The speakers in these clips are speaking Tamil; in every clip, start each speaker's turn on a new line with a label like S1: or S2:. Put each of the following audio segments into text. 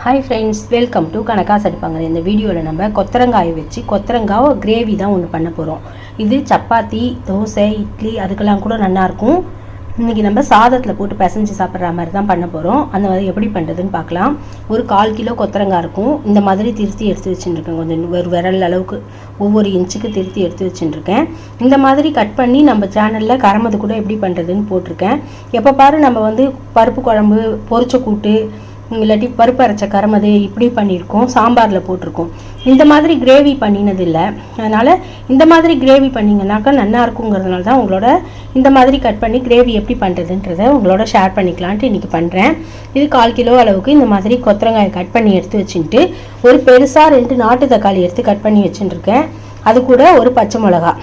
S1: ஹாய் ஃப்ரெண்ட்ஸ் வெல்கம் டு கணக்கா சடிப்பாங்க இந்த வீடியோவில் நம்ம கொத்தரங்காயை வச்சு கொத்தரங்காய் கிரேவி தான் ஒன்று பண்ண போகிறோம் இது சப்பாத்தி தோசை இட்லி அதுக்கெல்லாம் கூட நல்லாயிருக்கும் இன்றைக்கி நம்ம சாதத்தில் போட்டு பிசைஞ்சு சாப்பிட்ற மாதிரி தான் பண்ண போகிறோம் அந்த மாதிரி எப்படி பண்ணுறதுன்னு பார்க்கலாம். ஒரு கால் கிலோ கொத்தரங்காய் இருக்கும். இந்த மாதிரி திருத்தி எடுத்து வச்சுட்டுருக்கேன் கொஞ்சம் ஒரு விரல் அளவுக்கு ஒவ்வொரு இன்ச்சுக்கு திருத்தி எடுத்து வச்சுட்டுருக்கேன் இந்த மாதிரி கட் பண்ணி நம்ம சேனலில் கரமது கூட எப்படி பண்ணுறதுன்னு போட்டிருக்கேன். எப்போ பாரு நம்ம வந்து பருப்பு குழம்பு பொரிச்ச கூட்டு இல்லாட்டி பருப்பு அரைச்ச கரமது இப்படி பண்ணியிருக்கோம் சாம்பாரில் போட்டிருக்கோம். இந்த மாதிரி கிரேவி பண்ணினது இல்லை அதனால் இந்த மாதிரி கிரேவி பண்ணிங்கனாக்கா நல்லா இருக்குங்கிறதுனால தான் உங்களோட இந்த மாதிரி கட் பண்ணி கிரேவி எப்படி பண்ணுறதுன்றத உங்களோட ஷேர் பண்ணிக்கலான்ட்டு இன்றைக்கி பண்ணுறேன் இது கால் கிலோ அளவுக்கு இந்த மாதிரி கொத்தரங்காயை கட் பண்ணி எடுத்து வச்சுட்டு ஒரு பெருசாக ரெண்டு நாட்டு தக்காளி எடுத்து கட் பண்ணி வச்சுட்டுருக்கேன் அது கூட ஒரு பச்சை மிளகா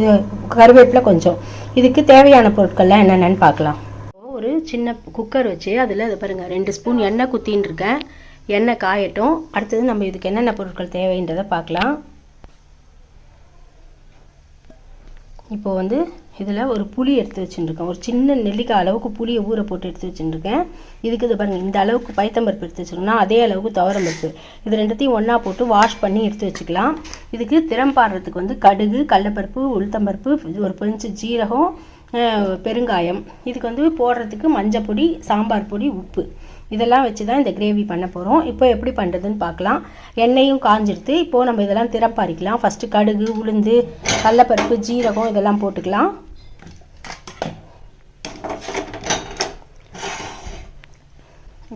S1: இது கருவேப்பிலை கொஞ்சம். இதுக்கு தேவையான பொருட்கள்லாம் என்னென்னு பார்க்கலாம். ஒரு சின்ன குக்கர் வச்சு அதில் அதை பாருங்கள் ரெண்டு ஸ்பூன் எண்ணெய் குத்தின்னு இருக்கேன் எண்ணெய் காயட்டும். அடுத்தது நம்ம இதுக்கு என்னென்ன பொருட்கள் தேவைன்றதை பார்க்கலாம். இப்போ வந்து இதில் ஒரு புளி எடுத்து வச்சுட்டுருக்கேன் ஒரு சின்ன நெல்லிக்காய் அளவுக்கு புளியை ஊற போட்டு எடுத்து வச்சுட்டுருக்கேன் இதுக்கு இது பாருங்கள் இந்த அளவுக்கு பைத்தம்பருப்பு எடுத்து வச்சுருக்கோம்னா அதே அளவுக்கு துவரம்பருப்பு இது ரெண்டுத்தையும் ஒன்றா போட்டு வாஷ் பண்ணி எடுத்து வச்சுக்கலாம். இதுக்கு திறம் பாடுறதுக்கு வந்து கடுகு கடலப்பருப்பு உளுத்தம்பருப்பு இது ஒரு பிஞ்சு ஜீரகம் பெருங்காயம். இதுக்கு வந்து போடுறதுக்கு மஞ்சள் பொடி சாம்பார் பொடி உப்பு. இதெல்லாம் வச்சு தான் இந்த கிரேவி பண்ண போகிறோம் இப்போ எப்படி பண்ணுறதுன்னு பார்க்கலாம். எண்ணெயும் காஞ்சிடுத்து இப்போது நம்ம இதெல்லாம் திறப்பாரிக்கலாம். ஃபஸ்ட்டு கடுகு உளுந்து கடலப்பருப்பு ஜீரகம் இதெல்லாம் போட்டுக்கலாம்.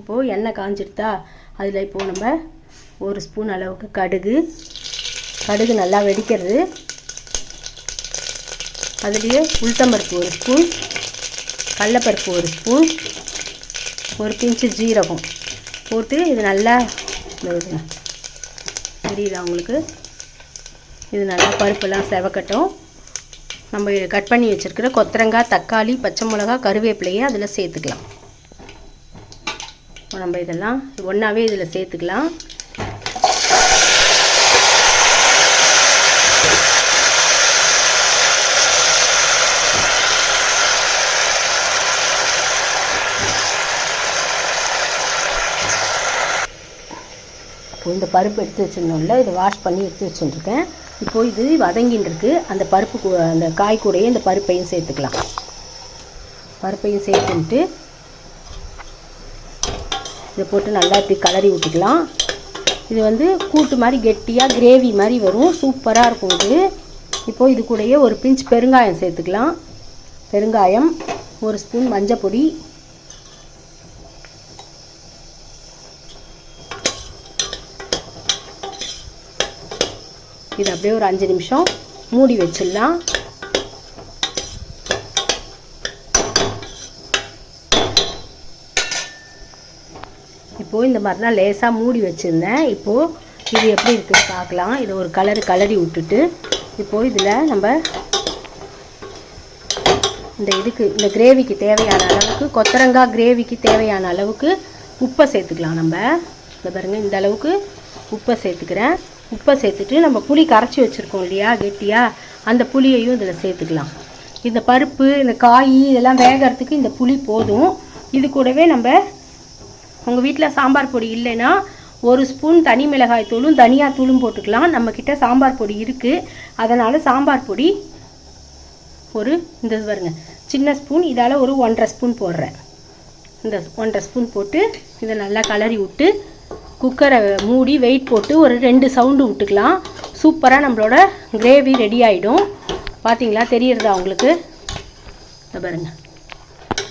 S1: இப்போது எண்ணெய் காஞ்சிடுதா அதில் இப்போது நம்ம ஒரு ஸ்பூன் அளவுக்கு கடுகு. கடுகு நல்லா வெடிக்கிறது. அதுலேயே உளுத்தம்பருப்பு ஒரு ஸ்பூன் கடலப்பருப்பு ஒரு ஸ்பூன் ஒரு பிஞ்சு ஜீரகம் போட்டு இது நல்லா தெரியுதா உங்களுக்கு? இது நல்லா பருப்பெல்லாம் செவக்கட்டும். நம்ம கட் பண்ணி வச்சுருக்கிற கொத்தரங்காய் தக்காளி பச்சை மிளகா கருவேப்பிலையே அதில் சேர்த்துக்கலாம். நம்ம இதெல்லாம் ஒன்றாவே இதில் சேர்த்துக்கலாம். இந்த பருப்பு எடுத்து வச்சுருந்தோம்ல இதை வாஷ் பண்ணி எடுத்து வச்சுருக்கேன் இப்போது இது வதங்கின்னு அந்த பருப்பு கூ அந்த காய் கூடையே இந்த பருப்பையும் சேர்த்துக்கலாம். பருப்பையும் சேர்த்துன்ட்டு இதை போட்டு நல்லா இப்படி கலரி விட்டுக்கலாம் இது வந்து கூட்டு மாதிரி கெட்டியாக கிரேவி மாதிரி வரும். சூப்பராக இருக்கும் இது. இப்போது இது கூடயே ஒரு பிஞ்ச் பெருங்காயம் சேர்த்துக்கலாம். பெருங்காயம் ஒரு ஸ்பூன் மஞ்சள் பொடி இது அப்படியே ஒரு அஞ்சு நிமிஷம் மூடி வச்சிடலாம். இப்போது இந்த மாதிரி தான் லேசாக மூடி வச்சுருந்தேன். இப்போது இது எப்படி இருக்குது பார்க்கலாம். இதை ஒரு கலரு கலரி விட்டுட்டு இப்போது இதில் நம்ம இந்த இதுக்கு இந்த கிரேவிக்கு தேவையான அளவுக்கு கொத்தரங்காய் கிரேவிக்கு தேவையான அளவுக்கு உப்பை சேர்த்துக்கலாம் நம்ம. இந்த பாருங்கள் இந்த அளவுக்கு உப்பை சேர்த்துக்கிறேன். உப்பை சேர்த்துட்டு நம்ம புளி கரைச்சி வச்சுருக்கோம் இல்லையா கெட்டியாக அந்த புளியையும் இதில் சேர்த்துக்கலாம். இந்த பருப்பு இந்த காய் இதெல்லாம் வேகிறதுக்கு இந்த புளி போதும். இது கூடவே நம்ம உங்கள் வீட்டில் சாம்பார் பொடி இல்லைன்னா ஒரு ஸ்பூன் தனி மிளகாய் தூளும் தனியா தூளும் போட்டுக்கலாம். நம்மக்கிட்ட சாம்பார் பொடி இருக்குது அதனால் சாம்பார் பொடி ஒரு இந்த பாருங்க சின்ன ஸ்பூன் இதால் ஒரு ஒன்றரை ஸ்பூன் போடுறேன். இந்த ஒன்றரை ஸ்பூன் போட்டு இதை நல்லா கலரி விட்டு குக்கரை மூடி வெயிட் போட்டு ஒரு ரெண்டு சவுண்டு விட்டுக்கலாம். சூப்பராக நம்மளோட கிரேவி ரெடி ஆகிடும் பார்த்தீங்களா தெரியறதா உங்களுக்கு? பாருங்க.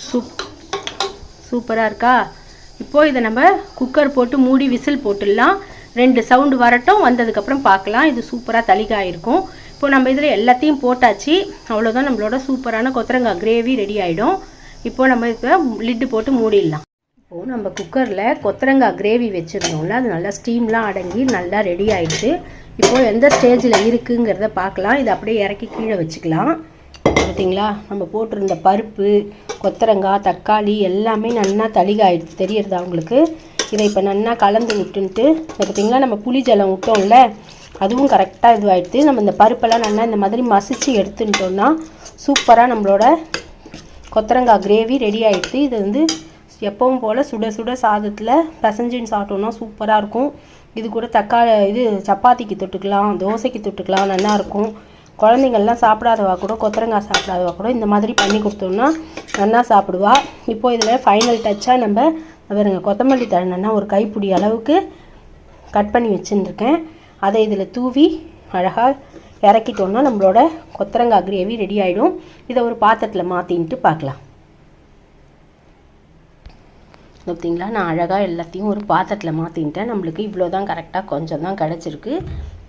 S1: சூப் சூப்பராக இருக்கா? இப்போது இதை நம்ம குக்கர் போட்டு மூடி விசில் போட்டுடலாம். ரெண்டு சவுண்டு வரட்டும் வந்ததுக்கப்புறம் பார்க்கலாம் இது சூப்பராக தளிகாயிருக்கும் இப்போ நம்ம இதில் எல்லாத்தையும் போட்டாச்சு. அவ்வளோதான் நம்மளோட சூப்பரான கொத்தரங்காய் கிரேவி ரெடி ஆகிடும் இப்போது நம்ம இப்போ லிட்டு போட்டு மூடிடலாம். இப்போது நம்ம குக்கரில் கொத்தரங்காய் கிரேவி வச்சுருந்தோம்ல அது நல்லா ஸ்டீம்லாம் அடங்கி நல்லா ரெடி ஆகிடுச்சு இப்போது எந்த ஸ்டேஜில் இருக்குங்கிறத பார்க்கலாம். இதை அப்படியே இறக்கி கீழே வச்சுக்கலாம். பார்த்தீங்களா நம்ம போட்டிருந்த பருப்பு கொத்தரங்காய் தக்காளி எல்லாமே நல்லா தளிகாயிடுச்சு. தெரியறதா உங்களுக்கு? இதை இப்போ நல்லா கலந்து விட்டுன்ட்டு பார்த்தீங்களா நம்ம புளி ஜலம் விட்டோம்ல அதுவும் கரெக்டாக இதுவாகிடுது நம்ம இந்த பருப்பெல்லாம் நல்லா இந்த மாதிரி மசிச்சு எடுத்துட்டோம்னா சூப்பராக நம்மளோட கொத்தரங்காய் கிரேவி ரெடி ஆகிடுது இது வந்து எப்பவும் போல் சுட சுட சாதத்தில் பிசைஞ்சின்னு சாப்பிட்டோம்னா சூப்பராக இருக்கும். இது கூட தக்காளி இது சப்பாத்திக்கு தொட்டுக்கலாம் தோசைக்கு தொட்டுக்கலாம் நல்லாயிருக்கும் குழந்தைங்கள்லாம் சாப்பிடாதவா கூட கொத்தரங்காய் சாப்பிடாதவா கூட இந்த மாதிரி பண்ணி கொடுத்தோம்னா நல்லா சாப்பிடுவா. இப்போ இதில் ஃபைனல் டச்சாக நம்ம பாருங்க கொத்தமல்லி தழனா ஒரு கைப்பிடி அளவுக்கு கட் பண்ணி வச்சுருக்கேன் அதை இதில் தூவி அழகாக இறக்கிட்டோன்னா நம்மளோட கொத்தரங்காய் கிரேவி ரெடி ஆகிடும் இதை ஒரு பாத்திரத்தில் மாற்றின்ட்டு பார்க்கலாம். பார்த்தீங்களா நான் அழகாக எல்லாத்தையும் ஒரு பாத்திரத்தில் மாற்றின்ட்டேன் நம்மளுக்கு இவ்வளோ தான் கரெக்டாக கொஞ்சம் தான் கிடச்சிருக்கு.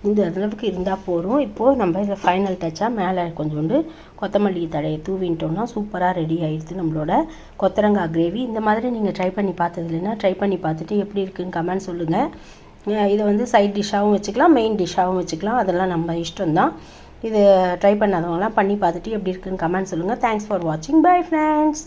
S1: இந்த அளவுக்கு இருந்தால் போதும். இப்போது நம்ம இதை ஃபைனல் டச்சாக மேலே கொஞ்சோண்டு கொத்தமல்லி தழையை தூவின்ட்டோம்னா சூப்பராக ரெடி ஆயிடுது நம்மளோட கொத்தரங்காய் கிரேவி இந்த மாதிரி நீங்கள் ட்ரை பண்ணி பார்த்தது இல்லைன்னா ட்ரை பண்ணி பார்த்துட்டு எப்படி இருக்குன்னு கமெண்ட் சொல்லுங்கள் இதை வந்து சைட் டிஷ்ஷாகவும் வச்சுக்கலாம் மெயின் டிஷ்ஷாகவும் வச்சுக்கலாம். அதெல்லாம் நம்ம இஷ்டம்தான். இது ட்ரை பண்ணாதவங்களாம் பண்ணி பார்த்துட்டு எப்படி இருக்குன்னு கமெண்ட் சொல்லுங்கள் தேங்க்ஸ் ஃபார் வாட்சிங் பை ஃப்ரெண்ட்ஸ்